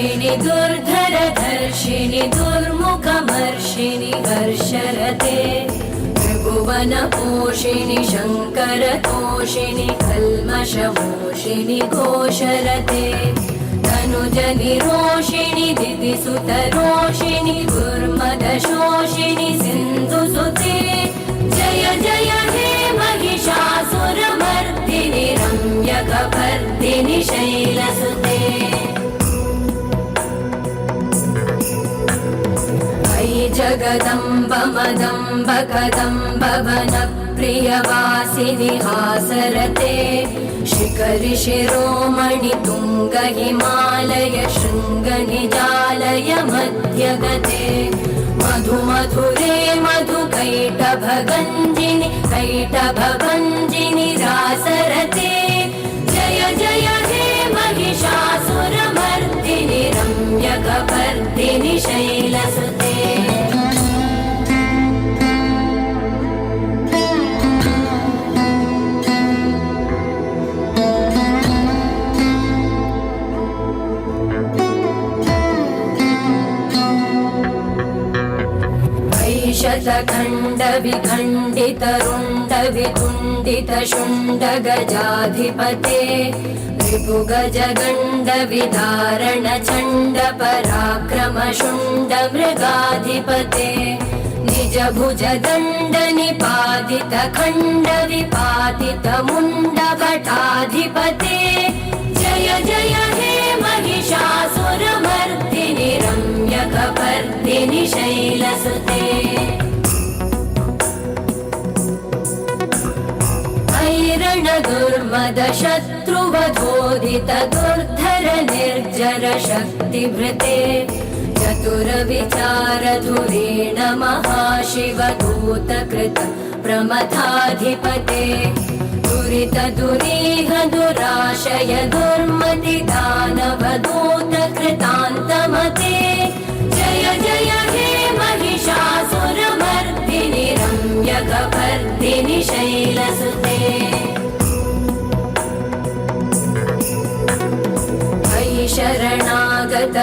सुरवरवर्षिणि दुर्धरधर्षिणि दुर्मुखमर्षिणि हर्षरते त्रिभुवनपोषिणि शङ्करतोषिणि कल्मषमोषिणि घोषरते तनुजनिरोषिणि दिदिसुतरोषिणि दुर्मदशोषिणि सिन्धुसुते जय जय हे महिषासुरमर्दिनि रम्यकपर्दिनि शैलसुते अयि जगदम्ब मदम्ब कदम्ब वनप्रियवासिनि हासरते शिखरि शिरोमणि तुङ्ग हिमालय शृङ्गनिजालय मध्यगते मधु मधुरे मधु कैटभगञ्जिनि कैटभभञ्जिनि रासरते जय जय हे महिषासुरमर्दिनि रम्यकपर्दिनि शैलसुते शतखण्ड विखण्डित रुण्ड वितुण्डित शुण्ड गजाधिपते रिपुगज गण्ड विदारण चण्ड पराक्रम शुण्ड मृगाधिपते निज भुज दण्ड निपातित खण्ड विपातित मुण्ड भटाधिपते जय जय हे महिषासुरमर्दिनि रम्यकपर्दिनि शैलसुते ऐरण दुर्मद शत्रुवधोदित दुर्धर निर्जर शक्तिभृते चतुरविचार धुरेण महाशिवदूतकृत प्रमथाधिपते दुरित दुरीह दुराशय दुर्मति दानवदूत कृतान्तमते जय जय हे महिषासुरमर्दिनि रम्यकपर्दिनि शैलसुते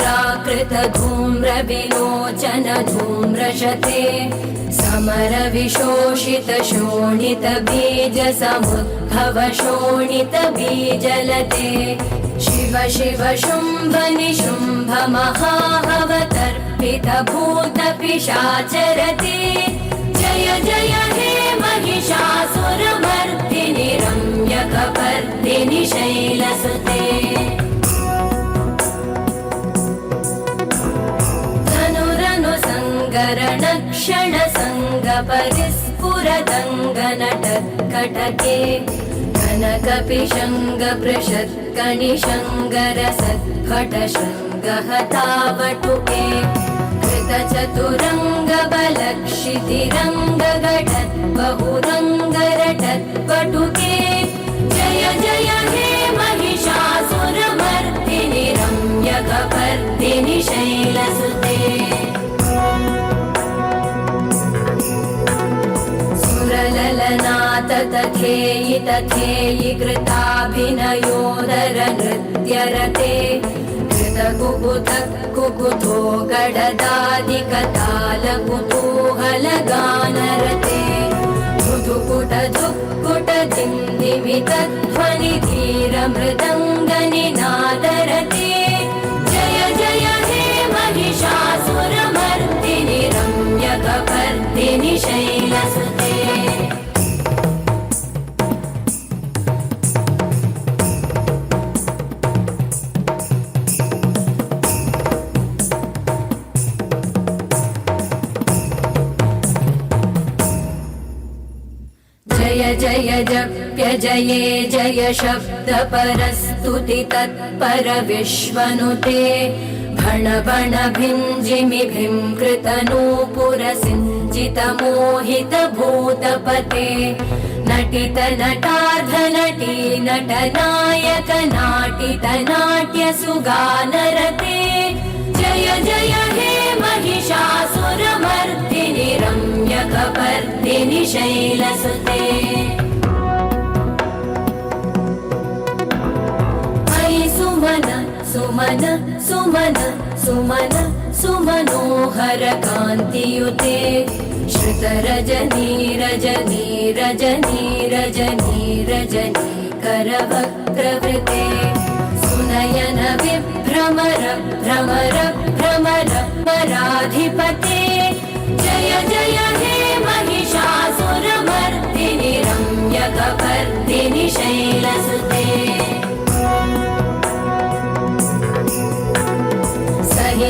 कृतिमात्र निराकृत धूम्र विलोचन धूम्रशते समर विशोषित शोणित बीज समुद्भव शोणित बीजलते शिव शिव शुम्भ निशुम्भ महाहवतर्पित भूत पिशाचरते जय जय हे महिषासुरमर्दिनि रम्यकपर्दिनि शैलसुते परिस्फुरदङ्गनटत्कटके कनकपिशङ्ग पृषत्कणिशङ्गर सद्भट शृङ्गहतावटुके कृतचतुरङ्ग बलक्षितिरङ्ग घटत् बहुरङ्गरटत् पटुके जय जय हे महिषासुरमर्दिनि रम्यकपर्दिनि शैलसुते तथेयि तथेयि कृताभिनयोदर नृत्यरते कृतकुकुथ कुकुथो गडदादिकतालकुतूहलगानरते धुधुकुट धुक्कुट दिन्दिमितध्वनि धीरमृदङ्गनिनादरते जय जय हे महिषासुरमर्दिनि रम्यकपर्दिनि शैलसुते जप्य जय शब्दपरस्तुति तत्परविश्वनुते। तत्पर विश्वनुते फण बणभिम् जिमिभिम् कृतनूपुरसिञ्जित मोहित भूतपते नटित नटार्धनटी नटनायक नाटितनाट्यसुगानरते जय जय हे महिषासुरमर्दिनि रम्यकपर्दिनि शैलसुते। सुमन सुमन सुमन सुमन सुमनोहर कान्तियुते श्रुतरजनी रजनी रजनी रजनी रजनी करवक्त्रवृते सुनयन विभ्रमर भ्रमर भ्रमर पराधिपते। जय जय हे महिषासुरमर्दिनि रम्यकपर्दिनि शैलसुते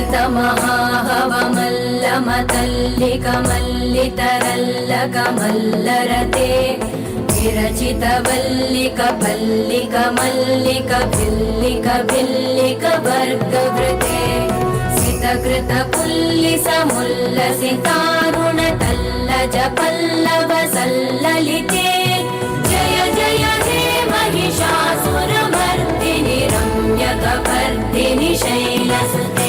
सहित महाहवमल्लमतल्लिकमल्लितरल्लकमल्लरते विरचित वल्लिक पल्लिक मल्लिक भिल्लिक भिल्लिक वर्गवृते सितकृत पुल्लिस मुल्लसितारुण तल्लज पल्लव सल्ललिते जय जय हे महिषासुरमर्दिनि रम्यकपर्दिनि शैलसुते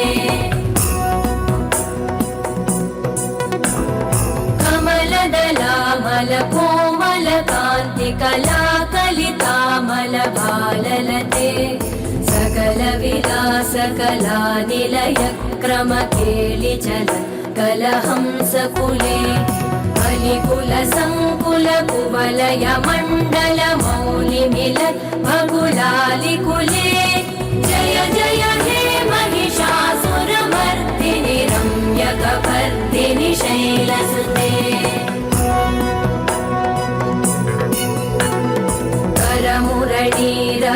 विलास कला निलय क्रम केलिचल कलहंस कुले कलिकुल सङ्कुल कुवलय मण्डल मौलि मिलत् भगुलालि कुले जय जय हे महिषासुरमर्दिनि रम्यकपर्दिनि शैलसुते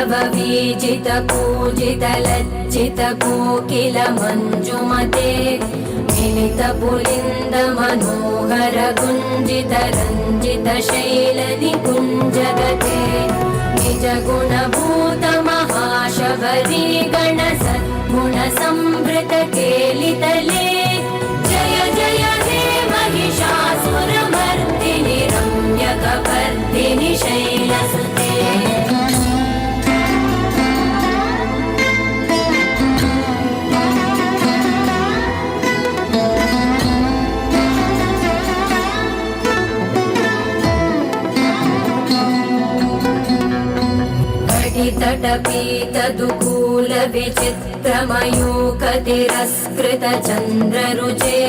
करमुरडीरववीजित पूजित लज्जित कोकिल मञ्जुमते मिलित पुलिन्द मनोहर गुञ्जित रञ्जित शैल निकुञ्जगते निज गुणभूत महाशबरी गण सद्गुण संवृत केलितले जय जय हे महिषासुरमर्दिनि रम्यकपर्दिनि शैलसुते तटपीतदुकूलविचित्रमयूकतिरस्कृतचन्द्ररुचे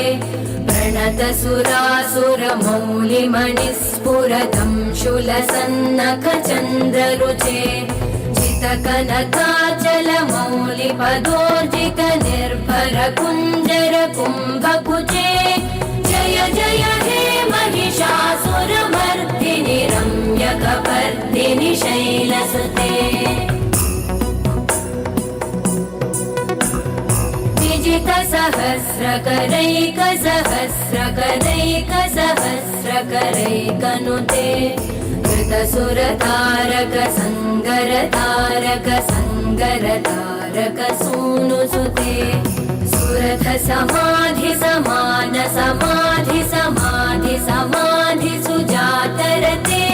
प्रणतसुरासुरमौलिमणिस्फुरतं शुलसन्नखचन्द्ररुचे चितकनकाचलमौलिपदोर्जित निर्भर कुञ्जर कुम्भकुचे जय जय हे महिषासुरमर्दिनि रम्यकपर्दिनि शैलसुते। विजितसहस्रकरैकसहस्रकरैकसहस्रकरैकनुते कृतसुरतारक सङ्गरतारक सङ्गरतारक सूनुसुते सुरथ समाधि समान समाधि समाधि समाधि सुजातरते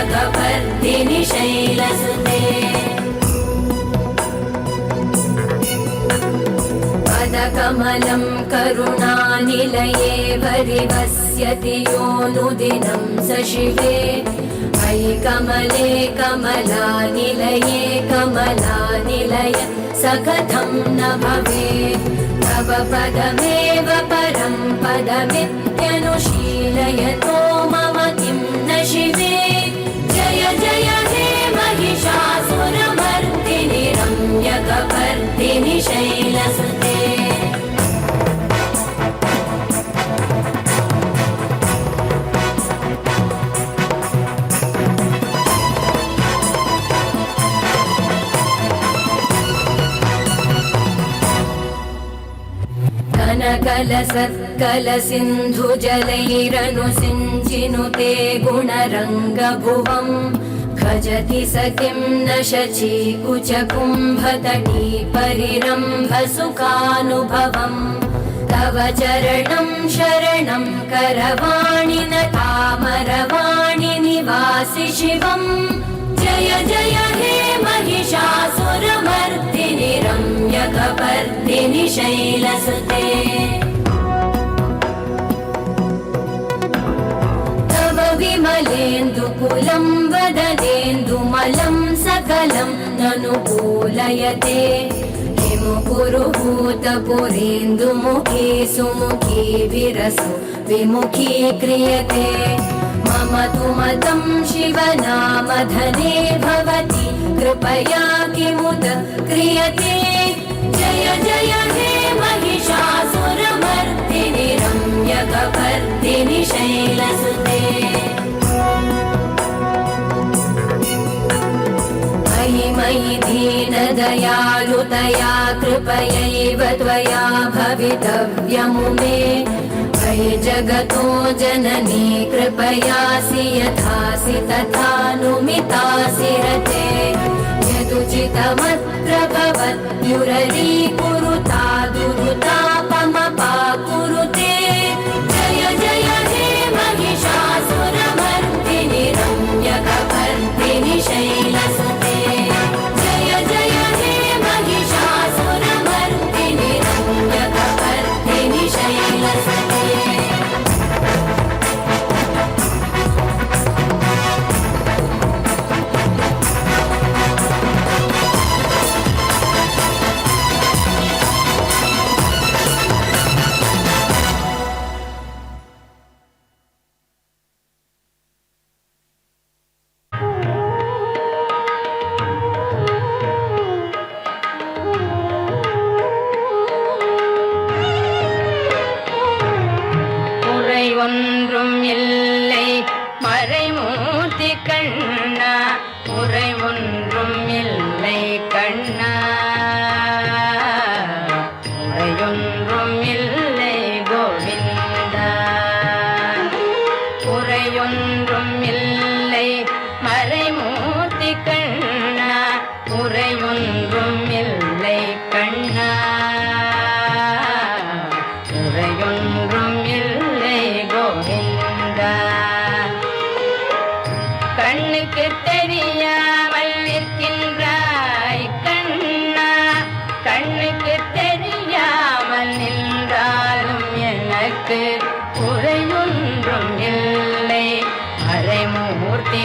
रम्यकपर्दिनि शैलसुते पदकमलं करुणानिलये वरिवस्यति योऽनुदिनं स शिवे अयि कमले कमलानिलये कमलानिलय स कथं न भवेत् तव पदमेव परं पदमित्यनुशीलयतो शैलसुते कनकलसत्कलसिन्धुजलैरनुसिञ्चिनुते गुणरङ्गभुवम् खजति स किं न शचीकुचकुम्भतटी परिरम्भसुखानुभवम् तव चरणं शरणं करवाणि न तामरवाणि निवासि शिवम्। जय जय हे महिषासुरमर्दिनि रम्यकपर्दिनि शैलसुते तव विमलेन्दुकुलं वदनेन्दुमलं सकलं ननुकूलयते किमु पुरुहूतपुरेन्दुमुखे सुमुखी विरसु विमुखी क्रियते मम तु मतं शिवनामधने भवति कृपया किमुत क्रियते जय जय हे महिषासुरमर्दिनि रम्यकपर्दिनि शैलसुते मयि मयि दीनदयालुतया कृपयैव त्वया भवितव्यमु मे अयि जगतो जननी कृपयासि यथासि तथानुमितासि रते यदुचितमत्र भवत्युररीकुरुता दुरुतापमपाकुरुते இறைவன் குறையொன்றும் இல்லை. மறைமூர்த்தி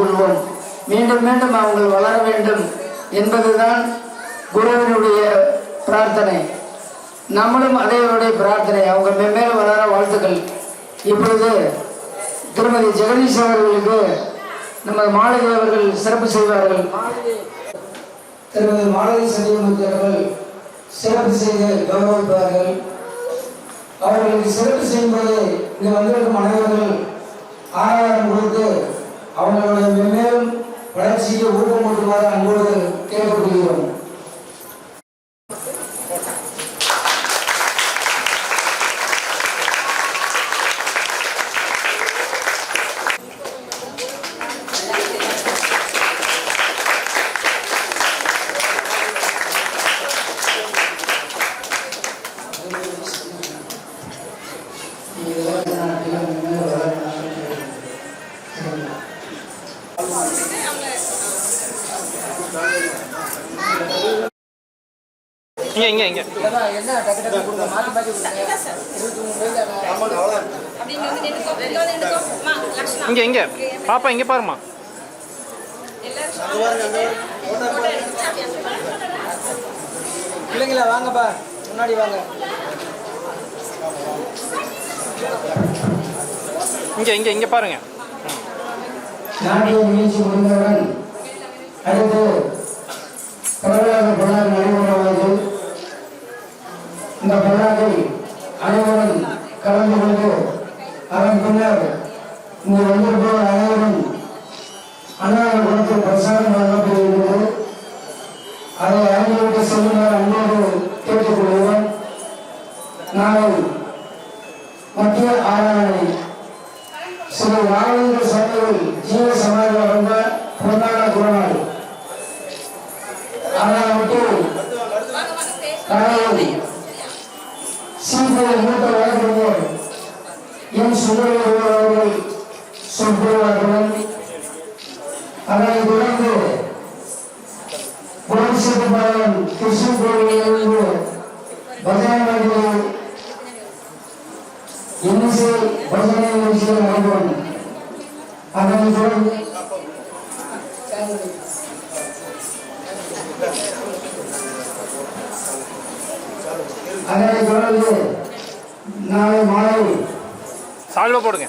கொள்வோம் மீண்டும் மீண்டும் அவங்கள் வளர வேண்டும் என்பதுதான் குருவினுடைய பிரார்த்தனை. நம்மளும் அதேவருடைய பிரார்த்தனை. அவங்க மென்மேலும் வளர வாழ்த்துக்கள். இப்பொழுது திருமதி ஜெகதீஷ் அவர்களுக்கு நமது மாலதி அவர்கள் சிறப்பு செய்வார்கள். திருமதி மாலதி சந்தியமூர்த்தி அவர்கள் சிறப்பு செய்து கௌரவிப்பார்கள். அவர்களுக்கு சிறப்பு செய்யும்போது இங்கே வந்திருக்கும் அனைவர்கள் ஆராயம் கொடுத்து அவர்களுடைய மென்மேலும் வளர்ச்சியை ஊக்கமூட்டுமாறு அன்போடு கேட்டுக்கொள்கிறோம். இங்கே இங்கே இங்கே. இங்கே இங்கே. பாப்பா இங்கே பாருமா பிள்ளைங்களா வாங்கப்பா. முன்னாடி வாங்க. இங்கே இங்கே இங்கே பாருங்க. அடுத்து தமிழக புலனாய்வு இந்த பல்லாக்கில் அனைவரும் கலந்து கொண்டு அதன் பின்னர் இங்கு வந்திருப்பவர் அனைவரும் ஜோன் அதான் ஜோன் அதனை தொடர்ந்து நாளை மாலை சால்வை போடுங்க.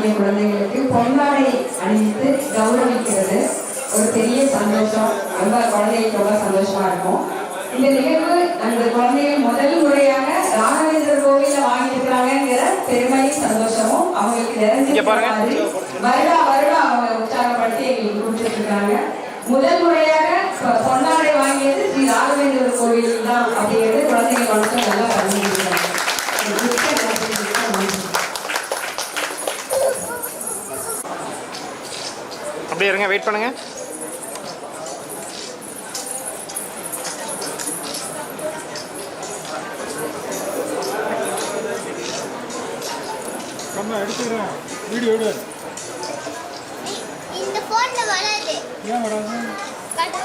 நாட்டியம் ஆடிய குழந்தைகளுக்கு பொன்னாடை அணிவித்து கௌரவிக்கிறது. ஒரு பெரிய சந்தோஷம். ரொம்ப குழந்தைகளுக்கு ரொம்ப சந்தோஷமா இருக்கும். இந்த நிகழ்வு அந்த குழந்தைகள் முதல் முறையாக ராகவேந்திரர் கோவில வாங்கியிருக்கிறாங்கிற பெருமையும் சந்தோஷமும் அவங்களுக்கு. நிறைஞ்சு வருடா வருடம் அவங்க உற்சாகப்படுத்தி எங்களுக்கு கொடுத்துட்டு இருக்காங்க. முதல் முறையாக பொன்னாடை வாங்கியது ஸ்ரீ ராகவேந்திரர் கோவில் தான் அப்படிங்கிறது குழந்தைகள் கொஞ்சம் இருங்க வெயிட் பண்ணுங்கள் எடுத்துக்கிறேன். வீடியோ எடுக்கிறேன்